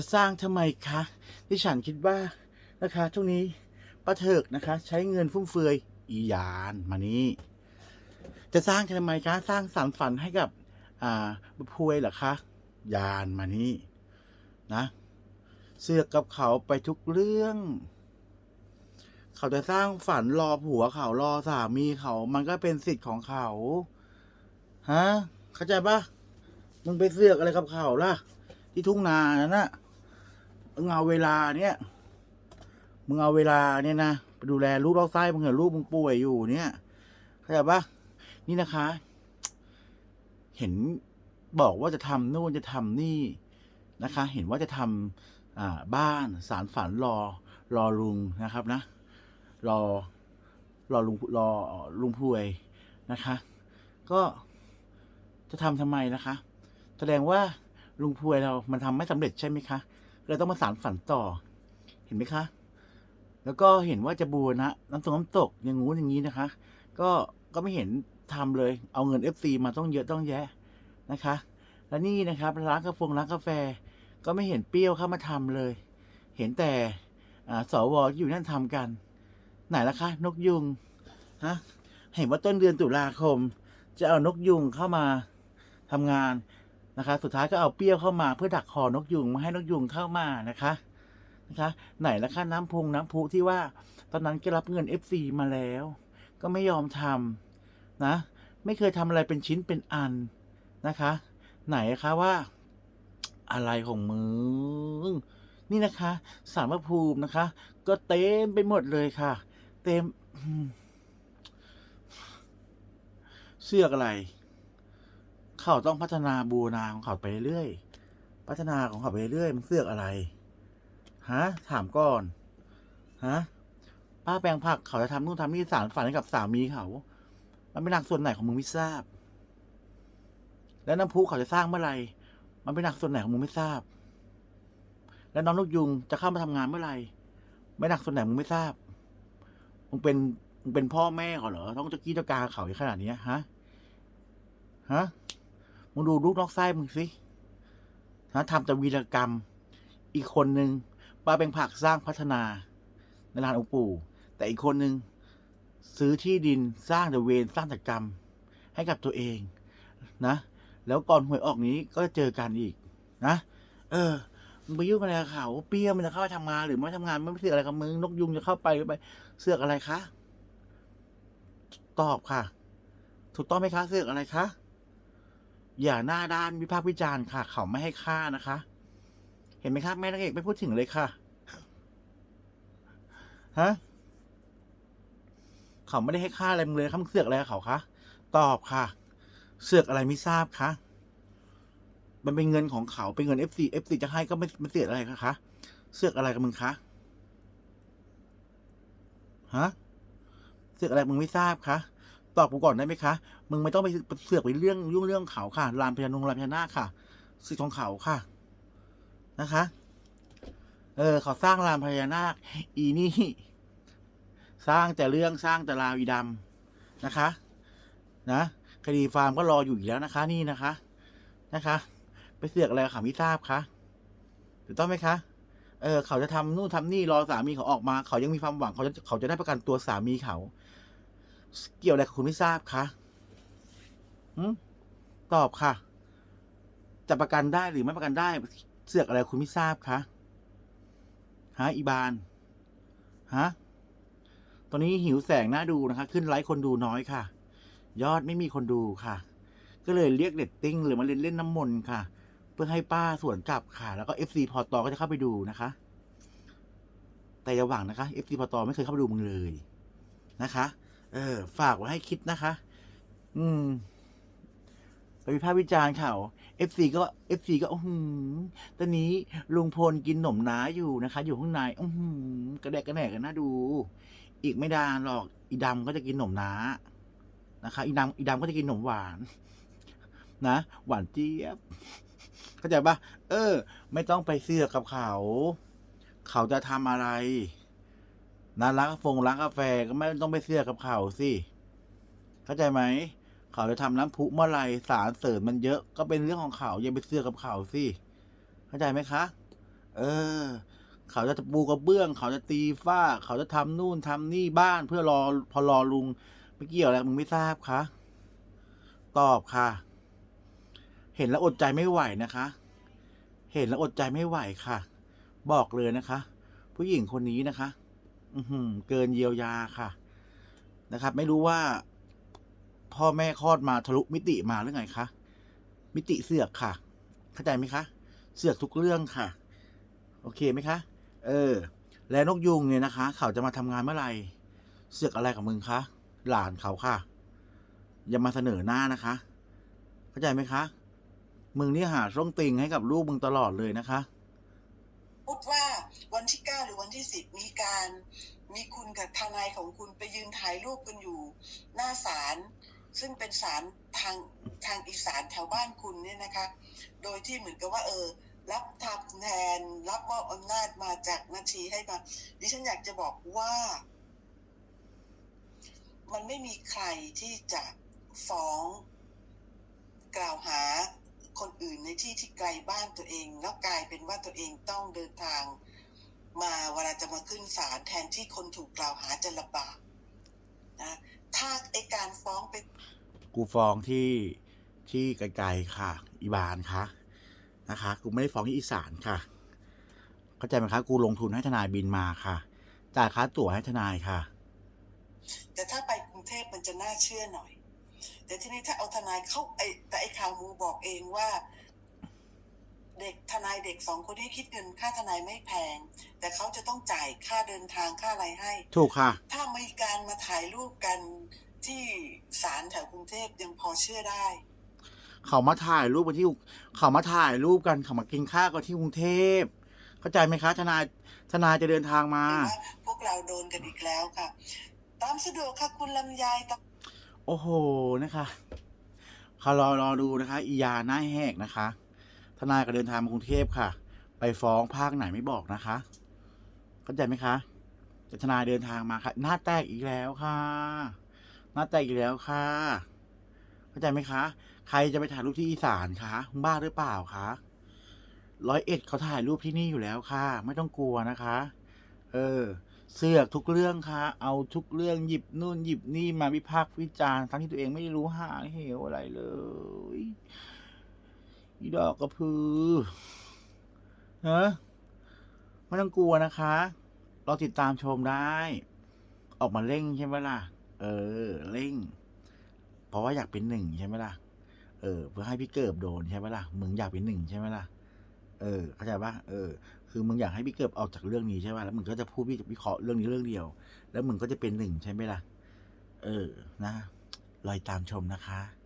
จะสร้างทำไมคะที่ฉันคิดว่านะคะช่วงนี้ป้าเถิกนะคะ ใช้เงินฟุ่มเฟือยอียานมานี่จะสร้างทำไมคะสร้างสารฝันให้กับอ่าป้าพวยเหรอคะยานมานี่นะเสือกกับเขาไปทุกเรื่อง เขาจะสร้างฝันรอผัวเขารอสามีเขา มันก็เป็นสิทธิ์ของเขา ฮะ เข้าใจปะมึงไปเสือกอะไรกับเขาล่ะ ที่ทุ่งนานั่นน่ะ มึงเอาเวลาเนี่ย มึงเอาเวลาเนี่ยนะไปดูแลลูกเราไส้มึงเหรอลูกมึงป่วยอยู่เนี่ยเข้าใจปะนี่นะคะ เห็นบอกว่าจะทำนู่นจะทำนี่นะคะ เห็นว่าจะทำอ่าบ้านสารฝันรอ รอลุงนะครับนะ รอ รอลุงรอลุงพวยนะคะ ก็จะทำทำไมนะคะ แสดงว่าลุงพวยเรามันทำไม่สำเร็จใช่ไหมคะ เลยต้องมาสารฝันต่อ เห็นไหมคะ แล้วก็เห็นว่าจะบูรณะน้ำตกน้ำตกอย่างงู้นอย่างนี้นะคะ ก็ก็ไม่เห็นทำเลย เอาเงิน FC มาต้องเยอะต้องแยะนะคะ และนี่นะครับร้านกาแฟร้านกาแฟ ก็ไม่เห็นเปรี้ยวเข้ามาทำเลย เห็นแต่สวที่อยู่นั่นทำกัน ไหนล่ะคะ นกยุงฮะเห็นว่าต้นเดือนตุลาคม จะเอานกยุงเข้ามาทำงาน นะคะ สุดท้ายก็เอาเปรี้ยวเข้ามาเพื่อดักคอนกยุงไมาให้นกยุงเข้ามานะคะนะคะ ไหนละคะน้ำพุงน้ำพุที่ว่า ตอนนั้นก็รับเงิน FC มาแล้ว ก็ไม่ยอมทำนะ ไม่เคยทำอะไรเป็นชิ้นเป็นอันนะคะ ไหนคะว่า อะไรของมึงนี่นะคะสารพระภูมินะคะ ก็เต็มไปหมดเลยค่ะ เต็มอืมเสื้อกอะไร เขาต้องพัฒนาบูรณาของเขาไปเรื่อยพัฒนาของเขาไปเรื่อยมันเสือกอะไรฮะถามก่อนฮะป้าแปลงผักเขาจะทำนู่นทำนี่สารฝันให้กับสามีเขา มันเป็นหนักส่วนไหนของมึงไม่ทราบ แล้วน้ำพุเขาจะสร้างเมื่อไหร่มันเป็นหนักส่วนไหนของมึงไม่ทราบ แล้วน้องนกยุงจะเข้ามาทำงานเมื่อไหร่ไม่หนักส่วนไหนมึงไม่ทราบมึงเป็นมึงเป็นพ่อแม่เขาเหรอต้องจะกี้จะกาเขาอย่างขนาดนี้ฮะฮะ มึงดูลูกนอกไส้มึงสิฮะทำแต่วีรกรรม อีกคนนึงป้าเป็นผักสร้างพัฒนาในลานองปู่ แต่อีกคนนึงซื้อที่ดินสร้างแต่เวรสร้างแต่กรรม ให้กับตัวเองนะ แล้วก่อนหวยออกนี้ก็เจอกันอีกนะ เออมึงไปยุ่งอะไรกับเขาเปี้ยมันจะเข้าไปทำงานหรือไม่ทำงานมันไม่เสือกอะไรกับมึงนกยุงจะเข้าไปหรือไป เสือกอะไรคะตอบค่ะ ถูกต้องไหมคะเสือกอะไรคะ อย่าหน้าด้านวิพากษ์วิจารณ์ค่ะ เขาไม่ให้ค่านะคะ เห็นไหมครับแม่นางเอกไม่พูดถึงเลยค่ะฮะเขาไม่ได้ให้ค่าอะไรมึงเลยครับมึงเสือกอะไรเขาคะตอบค่ะ เสือกอะไรไม่ทราบคะมันเป็นเงินของเขาเป็นเงิน FC FC จะให้ก็ไม่ไม่เสียอะไรคะเสือกอะไรกับมึงคะฮะเสือกอะไรมึงไม่ทราบคะ ตอบกูก่อนได้ไหมคะ มึงไม่ต้องไปเสือกไปเรื่องยุ่งเรื่องเขาค่ะ ลานพญานงลานพญานาคค่ะสิทธิ์ของเขาค่ะ นะคะ เออเขาสร้างลานพญานาค อีนี่ สร้างแต่เรื่องสร้างแต่ราวอีดำนะคะ นะคดีฟาร์มก็รออยู่อีกแล้วนะคะ นี่นะคะ นะคะ ไปเสือกอะไรกับเขาไม่ทราบคะถูกต้องไหมคะเออเขาจะทำนู่นทำนี่รอสามีเขาออกมา เขายังมีความหวังเขาจะเขาจะได้ประกันตัวสามีเขา เกี่ยวอะไรกับคุณไม่ทราบคะตอบค่ะ จะประกันได้หรือไม่ประกันได้ เสือกอะไรคุณไม่ทราบคะฮะอีบานฮะตอนนี้หิวแสงน่าดูนะคะ ขึ้นไลค์คนดูน้อยค่ะ ยอดไม่มีคนดูค่ะ ก็เลยเรียกเด็ดติ้งหรือมาเล่นเล่นน้ำมนต์ค่ะ เพื่อให้ป้าสวนกลับค่ะ แล้วก็เอฟซีพอตอก็จะเข้าไปดูนะคะ แต่อย่าหวังนะคะเอฟซีพอตอไม่เคยเข้าไปดูมึงเลยนะคะ เออ ฝากไว้ให้คิดนะคะ อืมไปวิพากษ์วิจารณ์ข่าเอฟซีก็เอฟซีก็อือหือตอนนี้ลุงพลกินหนมน้าอยู่นะคะ อยู่ข้างในอือหือกระแดกกระแหนกกันน่าดู อีกไม่นานหรอก อีดำก็จะกินหนมน้านะคะ อีดำอีดำก็จะกินหนมหวาน นะหวานเจี๊ยบเข้าใจปะเออ ไม่ต้องไปเสือกกับเขา เขาจะทำอะไร นะร้านกาแฟร้านกาแฟก็ไม่ต้องไปเสือกกับเขาสิ เข้าใจไหม เขาจะทำน้ำพุเมื่อไรสารเสริมมันเยอะก็เป็นเรื่องของเขาอย่าไปเสือกกับเขาสิ เข้าใจไหมคะ เออ เขาจะปูกระเบื้อง เขาจะตีฝ้า เขาจะทำนู่นทำนี่บ้านเพื่อรอพอรอลุงไม่เกี่ยวอะไรมึงไม่ทราบคะตอบค่ะ เห็นแล้วอดใจไม่ไหวนะคะ เห็นแล้วอดใจไม่ไหวค่ะ บอกเลยนะคะ ผู้หญิงคนนี้นะคะ เกินเยียวยาค่ะ นะครับ ไม่รู้ว่า พ่อแม่คลอดมาทะลุมิติมาหรือไงคะ มิติเสือกค่ะ เข้าใจไหมคะ เสือกทุกเรื่องค่ะ โอเคไหมคะ เออ และนกยุงเนี่ยนะคะ เขาจะมาทำงานเมื่อไหร่ เสือกอะไรกับมึงคะ หลานเขาค่ะ อย่ามาเสนอหน้านะคะ เข้าใจไหมคะ มึงนี่หาช่องติงให้กับลูกมึงตลอดเลยนะคะ พูดว่า ที่เก้าหรือวันที่สิบมีการมีคุณกับทนายของคุณไปยืนถ่ายรูปกันอยู่หน้าศาลซึ่งเป็นศาลทางทางอีสานแถวบ้านคุณเนี่ยนะคะ โดยที่เหมือนกับว่าเออ รับทำแทนรับมอบอำนาจมาจากนาทีให้มาดิฉันอยากจะบอกว่า มันไม่มีใครที่จะฟ้องกล่าวหาคนอื่นในที่ที่ไกลบ้านตัวเอง แล้วกลายเป็นว่าตัวเองต้องเดินทาง มาเวลาจะมาขึ้นศาลแทนที่คนถูกกล่าวหาจะลำบากนะถ้าไอการฟ้องไปกูฟ้องที่ที่ไกลๆค่ะ อีบานค่ะนะคะกูไม่ได้ฟ้องที่อีสานค่ะ เข้าใจไหมคะกูลงทุนให้ทนายบินมาค่ะจ่ายค่าตั๋วให้ทนายค่ะ แต่ถ้าไปกรุงเทพมันจะน่าเชื่อหน่อย แต่ทีนี้ถ้าเอาทนายเข้าไอแต่ไอข่าวมูบอกเองว่า เด็กทนายเด็กสองคนที่คิดเงินค่าทนายไม่แพง แต่เขาจะต้องจ่ายค่าเดินทางค่าอะไรให้ ถูกค่ะ ถ้ามีการมาถ่ายรูปกันที่ศาลแถวกรุงเทพยังพอเชื่อได้ เขามาถ่ายรูปกันที่เขามาถ่ายรูปกันเขามากินข้าวกันที่กรุงเทพเข้าใจไหมคะทนายทนายจะเดินทางมาเห็นว่าพวกเราโดนกันอีกแล้วค่ะ ตามสะดวกค่ะคุณลำไยตามโอ้โหนะคะเขารอรอดูนะคะอียาหน้าแหกนะคะ ทนายก็เดินทางมากรุงเทพค่ะ ไปฟ้องภาคไหนไม่บอกนะคะ เข้าใจไหมคะแต่ทนายเดินทางมาค่ะ หน้าแตกอีกแล้วค่ะ หน้าแตกอีกแล้วค่ะ เข้าใจไหมคะ ใครจะไปถ่ายรูปที่อีสานคะบ้าหรือเปล่าคะร้อยเอ็ดเขาถ่ายรูปที่นี่อยู่แล้วค่ะ ไม่ต้องกลัวนะคะ เออ เสือกทุกเรื่องค่ะ เอาทุกเรื่องหยิบนู่นหยิบนี่มาวิพากษ์วิจารณ์ทั้งที่ตัวเองไม่รู้หาเหวอะไรเลย อีดอกกระพือเนอะไม่ต้องกลัวนะคะ เราติดตามชมได้ ออกมาเร่งใช่ไหมล่ะ เออ เร่ง เพราะว่าอยากเป็นหนึ่งใช่ไหมล่ะ เออ เพื่อให้พี่เกิบโดนใช่ไหมล่ะ มึงอยากเป็นหนึ่งใช่ไหมล่ะ เออ เข้าใจปะเออ คือมึงอยากให้พี่เกิบออกจากเรื่องนี้ใช่ป่ะแล้วมึงก็จะพูดวิวิเคราะห์เรื่องนี้เรื่องเดียว แล้วมึงก็จะเป็นหนึ่งใช่ไหมล่ะ เออ นะ รอยตามชมนะคะ